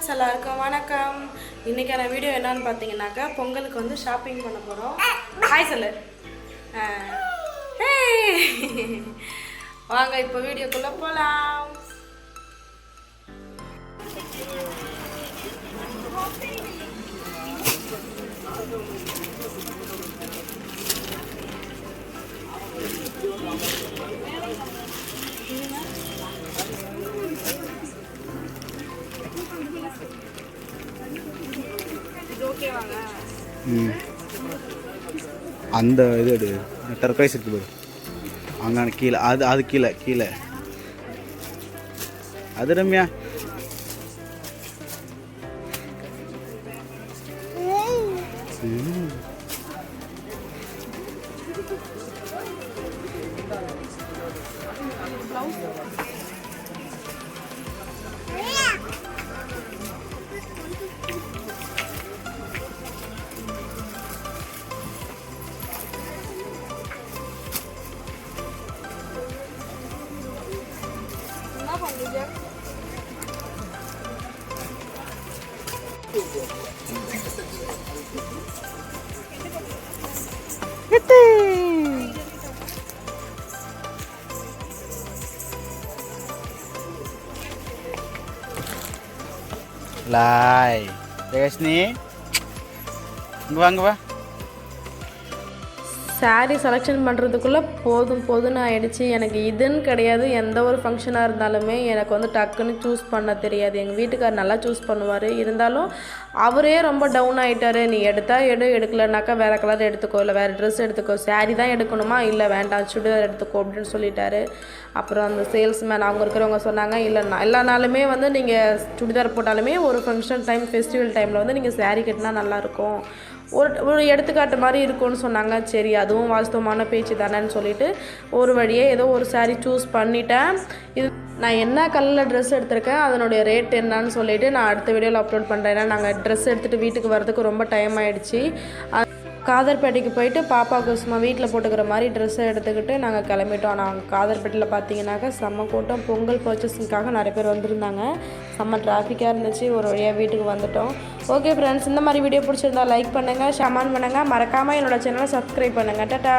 Friends எல்லாருக்கும் வணக்கம். இன்றைக்கான வீடியோ என்னன்னு பார்த்தீங்கன்னாக்கா பொங்கலுக்கு வந்து ஷாப்பிங் பண்ண போகிறோம் ஹாய் சொல்லு. வாங்க இப்போ வீடியோக்குள்ளே போகலாம் இது அந்த இது எடு. டர்கைஸ் இருக்கு பாரு. அங்கே கீழே. அது அது கீழே கீழே. அது ரம்யா. ம். Gede. Lai. Ya guys nih. Gua gua. Sari selection பண்ணுறதுக்குள்ளே போதும் போதும்னு ஆயிடுச்சு. எனக்கு இதுன்னு கிடையாது. எந்த ஒரு ஃபங்க்ஷனாக இருந்தாலுமே எனக்கு வந்து டக்குன்னு சூஸ் பண்ண தெரியாது. எங்கள் வீட்டுக்கார் நல்லா சூஸ் பண்ணுவார். இருந்தாலும் அவரே ரொம்ப டவுன் ஆகிட்டார் நீ எடுத்தால் எடு எடுக்கலைனாக்கா வேறு கலர் எடுத்துக்கோ இல்லை வேறு ட்ரெஸ் எடுத்துக்கோ. சாரீ தான் எடுக்கணுமா? இல்லை வேண்டாம் சுடிதார் எடுத்துக்கோ அப்படின்னு சொல்லிட்டாரு. அப்புறம் அந்த சேல்ஸ்மேன் அவங்க இருக்கிறவங்க சொன்னாங்க இல்லை எல்லா நாளுமே வந்து நீங்கள் சுடிதார் போட்டாலுமே ஒரு ஃபங்க்ஷன் டைம் ஃபெஸ்டிவல் டைமில் வந்து நீங்கள் சாரீ கட்டினா நல்லாயிருக்கும் ஒரு ஒரு எடுத்துக்காட்டு மாதிரி இருக்கும்னு சொன்னாங்க. சரி அதுவும் வாஸ்தவமான பேச்சு தானேன்னு சொல்லிட்டு ஒரு வழியே ஏதோ ஒரு saree சூஸ் பண்ணிட்டேன். இது நான் என்ன கலரில் ட்ரெஸ் எடுத்திருக்கேன் அதனுடைய ரேட் என்னன்னு சொல்லிட்டு நான் அடுத்த வீடியோவில் அப்லோட் பண்ணுறேன் ஏன்னா நாங்கள் ட்ரெஸ் எடுத்துகிட்டு வீட்டுக்கு வரதுக்கு ரொம்ப டைம் ஆகிடுச்சி காதர்பேட்டைக்கு போயிட்டு பாப்பாவுக்கு சும்மா வீட்டில் போட்டுக்கிற மாதிரி ட்ரெஸ்ஸை எடுத்துக்கிட்டு நாங்கள் கிளம்பிட்டோம். நாங்கள் காதர்பேட்டையில் பார்த்தீங்கன்னாக்கா செம்ம கூட்டம். பொங்கல் பர்ச்சேஸிங்காக நிறைய பேர் வந்திருந்தாங்க. செம்ம டிராஃபிக்காக இருந்துச்சு. ஒரு வழியாக வீட்டுக்கு வந்துட்டோம். ஓகே ஃப்ரெண்ட்ஸ் இந்த மாதிரி வீடியோ பிடிச்சிருந்தா லைக் பண்ணுங்கள் ஷமான் பண்ணுங்கள் மறக்காமல் என்னோட சேனலை சப்ஸ்கிரைப் பண்ணுங்கள் டாட்டா!